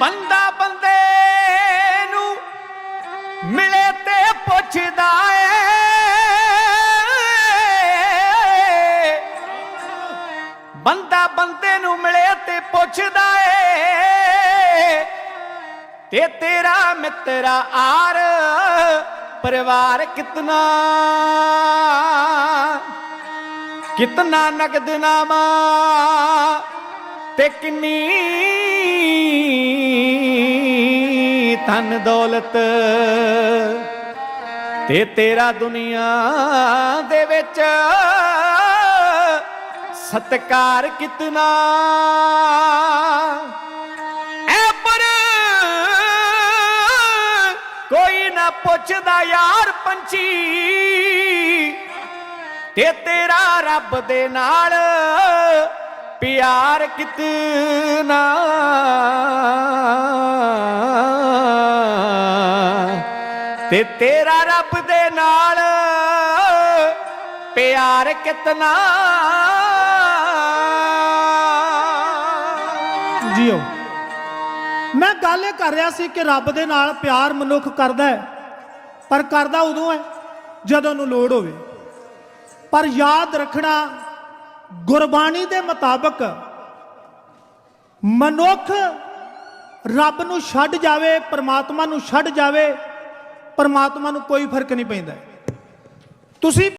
ਬੰਦਾ ਬੰਦੇ ਨੂੰ ਮਿਲੇ ਤੇ ਪੁੱਛਦਾ ਏ। ਬੰਦਾ ਬੰਦੇ ਨੂੰ ਮਿਲੇ ਤੇ ਪੁੱਛਦਾ ਏ। ਤੇ ਤੇਰਾ ਮਿੱਤਰਾ ਆਰ ਪਰਿਵਾਰ ਕਿਤਨਾ? ਕਿਤਨਾ ਨਗਦ ਨਾਮਾ ਤੇ ਕਿੰਨੀ ਧਨ ਦੌਲਤ ਤੇ ਤੇਰਾ ਦੁਨੀਆ ਦੇ ਵਿੱਚ ਸਤਕਾਰ ਕਿਤਨਾ? ਐ ਪਰ ਕੋਈ ਨਾ ਪੁੱਛਦਾ ਯਾਰ ਪੰਛੀ ਤੇ ਤੇਰਾ ਰੱਬ ਦੇ ਨਾਲ ਪਿਆਰ ਕਿਤਨਾ? ਤੇ ਤੇਰਾ ਰੱਬ ਦੇ ਨਾਲ ਪਿਆਰ ਕਿਤਨਾ? ਜੀਓ, ਮੈਂ ਗੱਲ ਇਹ ਕਰ ਰਿਹਾ ਸੀ ਕਿ ਰੱਬ ਦੇ ਨਾਲ ਪਿਆਰ ਮਨੁੱਖ ਕਰਦਾ ਹੈ, ਪਰ ਕਰਦਾ ਉਦੋਂ ਹੈ, ਜਦੋਂ ਨੂੰ ਲੋੜ ਹੋਵੇ। ਪਰ ਯਾਦ ਰੱਖਣਾ, ਗੁਰਬਾਣੀ ਦੇ ਮੁਤਾਬਕ ਮਨੁੱਖ ਰੱਬ ਨੂੰ ਛੱਡ ਜਾਵੇ, ਪਰਮਾਤਮਾ ਨੂੰ ਛੱਡ ਜਾਵੇ ਪਰਮਾਤਮਾ ਨੂੰ ਕੋਈ ਫ਼ਰਕ ਨਹੀਂ ਪੈਂਦਾ। ਤੁਸੀਂ